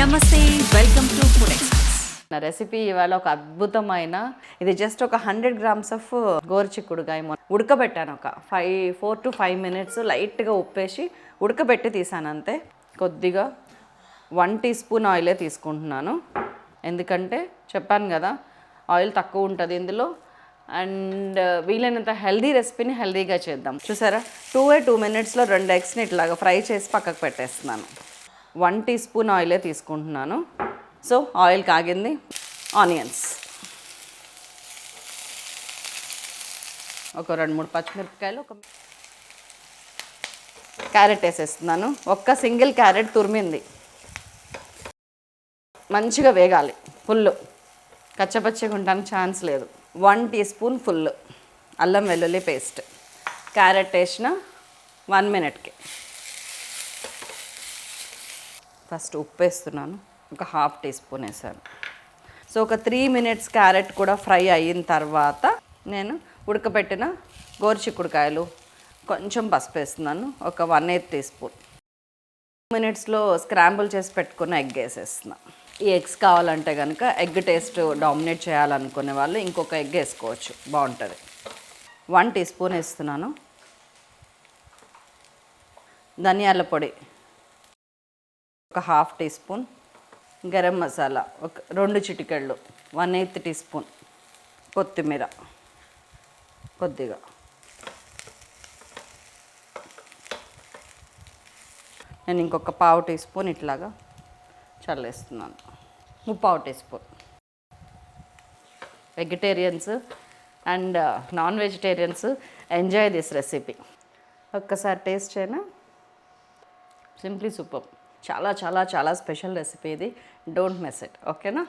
నమస్తే welcome to food express నా recipe ఇవాళ ఒక అద్భుతమైన ఇది జస్ట్ ఒక హండ్రెడ్ గ్రామ్స్ ఆఫ్ uh, గోరుచిక్కుడుగాయ ఉడకబెట్టాను ఒక five four to five minutes లైట్గా ఉప్పేసి ఉడకబెట్టి తీసాను అంతే. కొద్దిగా వన్ టీ స్పూన్ ఆయిలే తీసుకుంటున్నాను. ఎందుకంటే చెప్పాను కదా ఆయిల్ తక్కువ ఉంటుంది ఇందులో. అండ్ uh, వీలైనంత హెల్దీ రెసిపీని హెల్దీగా చేద్దాం. చూసారా? టూ ఏ టూ మినిట్స్లో రెండు ఎగ్స్ని ఇట్లాగా ఫ్రై చేసి పక్కకు పెట్టేస్తున్నాను. వన్ టీ స్పూన్ ఆయిలే తీసుకుంటున్నాను. సో ఆయిల్ కాగింది. ఆనియన్స్. ఒక రెండు మూడు పచ్చిమిరపకాయలు ఒక క్యారెట్ వేసేస్తున్నాను. ఒక్క సింగిల్ క్యారెట్ తురిమింది. మంచిగా వేగాలి. ఫుల్. కచ్చపచ్చగా ఉండడానికి ఛాన్స్ లేదు. One teaspoon full. అల్లం వెల్లుల్లి పేస్ట్. క్యారెట్ వేసిన వన్ మినిట్కి. ఫస్ట్ ఉప్పు వేస్తున్నాను ఒక హాఫ్ టీ స్పూన్ వేసాను. సో ఒక త్రీ మినిట్స్ క్యారెట్ కూడా ఫ్రై అయిన తర్వాత నేను ఉడకబెట్టిన గోరుచిక్కుడుకాయలు కొంచెం పసుపు వేస్తున్నాను. ఒక వన్ ఎయిత్ టీ స్పూన్. మినిట్స్లో స్క్రాంబుల్ చేసి పెట్టుకున్న ఎగ్ వేసేస్తున్నా. ఈ ఎగ్స్ కావాలంటే కనుక ఎగ్ టేస్ట్ డామినేట్ చేయాలనుకునే వాళ్ళు ఇంకొక ఎగ్ వేసుకోవచ్చు. బాగుంటుంది. వన్ టీ స్పూన్ వేస్తున్నాను. ధనియాల పొడి. ఒక half teaspoon garam masala ఒక రెండు చిటికెళ్ళు వన్ ఎయిత్ టీ స్పూన్ కొత్తిమీర కొద్దిగా. నేను ఇంకొక పావు టీ స్పూన్ ఇట్లాగా చల్లేస్తున్నాను. ముప్పావు teaspoon. Vegetarians and non vegetarians enjoy this recipe ఒక్కసారి టేస్ట్ అయినా సింప్లీ సూపర్ చాలా చాలా చాలా స్పెషల్ రెసిపీ ఇది. డోంట్ మిస్ ఇట్ ఓకేనా